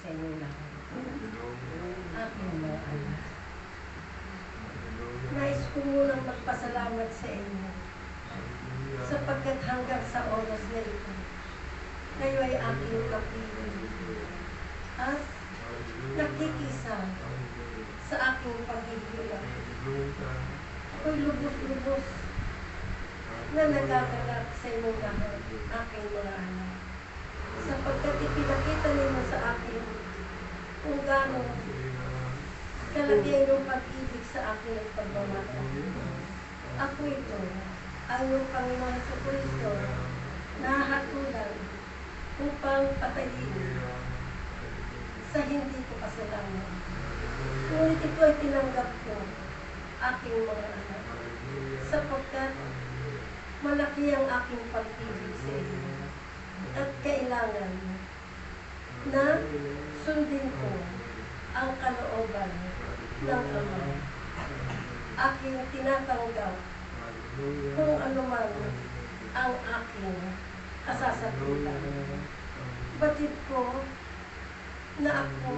sa. Aking mga anak. Nais ko munang magpasalamat sa inyo sapagkat hanggang sa oras na ito, kayo ay aking kapiling at nakikisa sa aking paghihirap. Ako'y lubos-lubos na nagagalak sa inyong lahat, aking mga anak. Sapagkat ipinakita ninyo sa akin kung gaano kalaki ang iyong pag-ibig sa akin at pagmamahal. Ako ito, ang iyong Panginoon sa Kristo, nahatulan upang patayin sa hindi ko kasalanan. Ngunit ito ay tinanggap ko, aking mga anak, sapagkat malaki ang aking pag-ibig sa inyo at kailangan na sundin ko ang kalooban ng Ama. Aking tinatanggap kung ano man ang aking kasasabutan. Batid ko na ako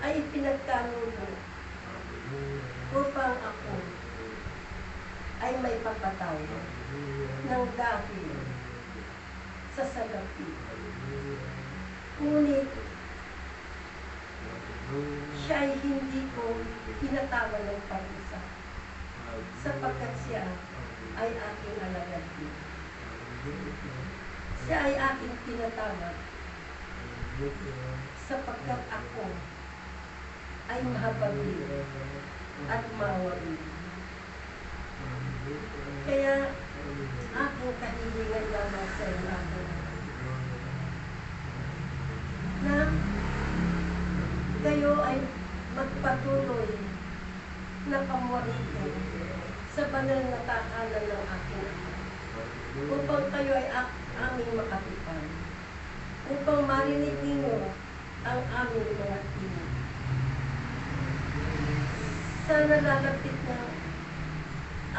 ay pinagkanulo upang ako ay may papatay ng dahil sa salapi. Ngunit siya ay hindi ko pinatawan ng parusa sapagkat siya ay aking alagad din. Siya ay aking pinatawad sapagkat ako ay mahabagin at mawain. Kaya aking kahilingan lamang sa iyo ako na kayo ay magpatuloy na pamuarito sa banal na tahanan ng aking ama upang kayo ay aming makatipan upang marinig ninyo ang aming mga tinig. Sa nalalapit na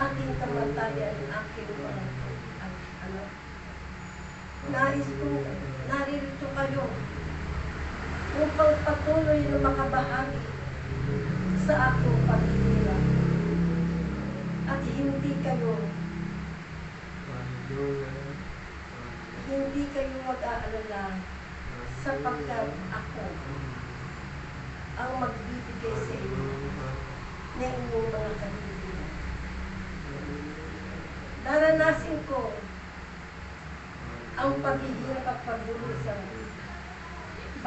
aking kamatayan, aking mga an- anak. Nais ko, naririto kayo upang patuloy na makabahagi sa aking hindi kayo, hindi kayo mag-aalala sapagkat ako ang magbibigay sa inyo ng inyong mga kahilingan. Naranasin ko ang paghihirap at pagdurusan.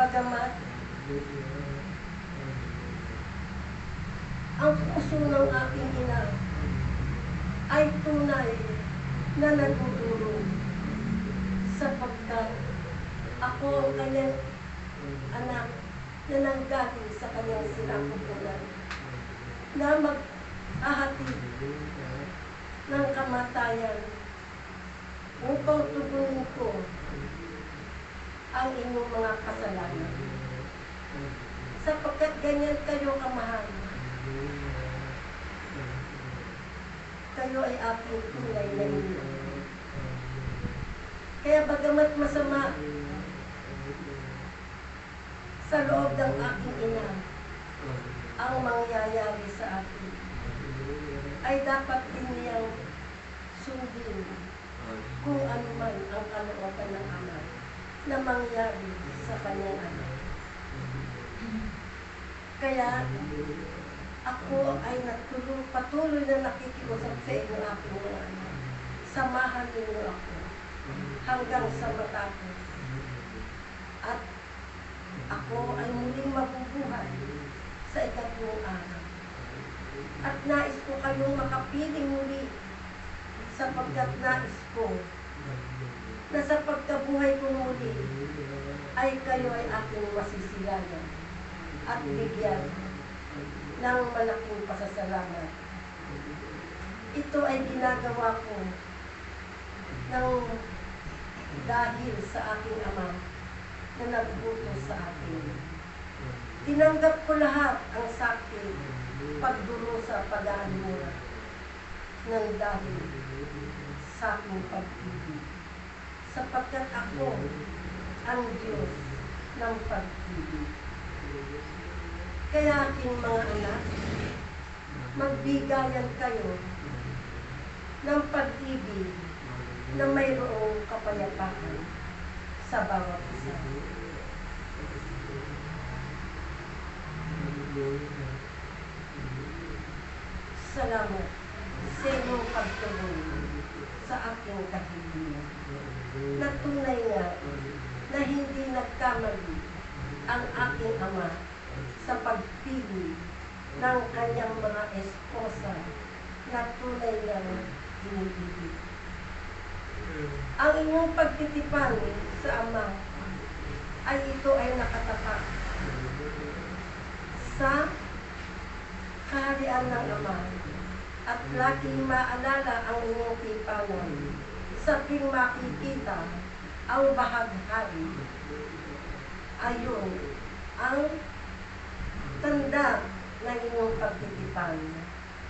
Bagamat ang puso ng aking ina ay tunay na nagdudulong sapagkat ako ang kanyang anak na nanggaling sa kanyang sinapupunan na mag-ahatid ng kamatayan upang tugunin ko ang inyong mga kasalanan. Sapagkat ganyan kayo kamahal. Kayo ay aking tunay na inyo. Kaya bagamat masama sa loob ng aking ina ang mangyayari sa akin, ay dapat din niyang sundin kung ano man ang kalooban ng ama na mangyari sa kanyang anak. Kaya patuloy na nakikiusap sa inyo mga anak. Samahan ninyo ako hanggang sa matapos. At ako ay muling mabubuhay sa ikatlong araw. At nais ko kayong makapiling muli sapagkat nais ko na sa pagkabuhay ko muli ay kayo ay aking masisilayan at bigyan ng malaking pasasalamat. Ito ay ginagawa ko ng dahil sa aking ama na nagbutos sa akin. Tinanggap ko lahat ang sakit, pagdurusa, pag-aalura ng dahil sa aking pag-ibig. Sapagkat ako ang Diyos ng pag-ibig. Kaya aking mga anak, magbigayan kayo ng pag-ibig na mayroong kapayapaan sa bawat isa. Salamat sa inyong pagtuloy sa aking kahilingan. Na tunay nga na hindi nagkamali ang aking ama sa pagpili ng kanyang mga esposa na tunay nga iniibig. Ang inyong pagtitipan sa ama ay ito ay nakatapat sa kaharian ng ama at laging maalala ang inyong tipanan sa tuwing makikita ang bahaghari. Ayun ang tanda ng inyong pagtitipan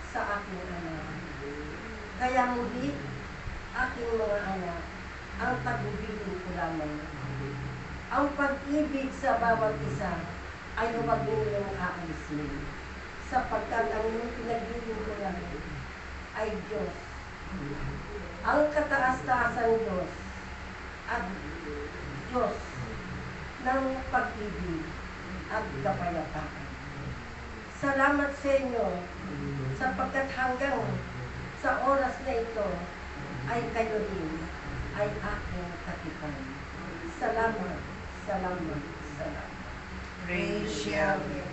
sa aking anak. Kaya muli, aking mga anak, ang tagubilin ko lamang. Ang pag-ibig sa bawat isa ay huwag ninyong aalisin. Sapagkat ang inyong pinaglilingkuran ay Diyos. Ang kataas-taasan Diyos at Diyos ng pag-ibig at kapayapaan. Salamat sa inyo sapagkat hanggang sa oras na ito ay kayo din ay aking katipan. Salamat, salamat, salamat. Praise Yahweh.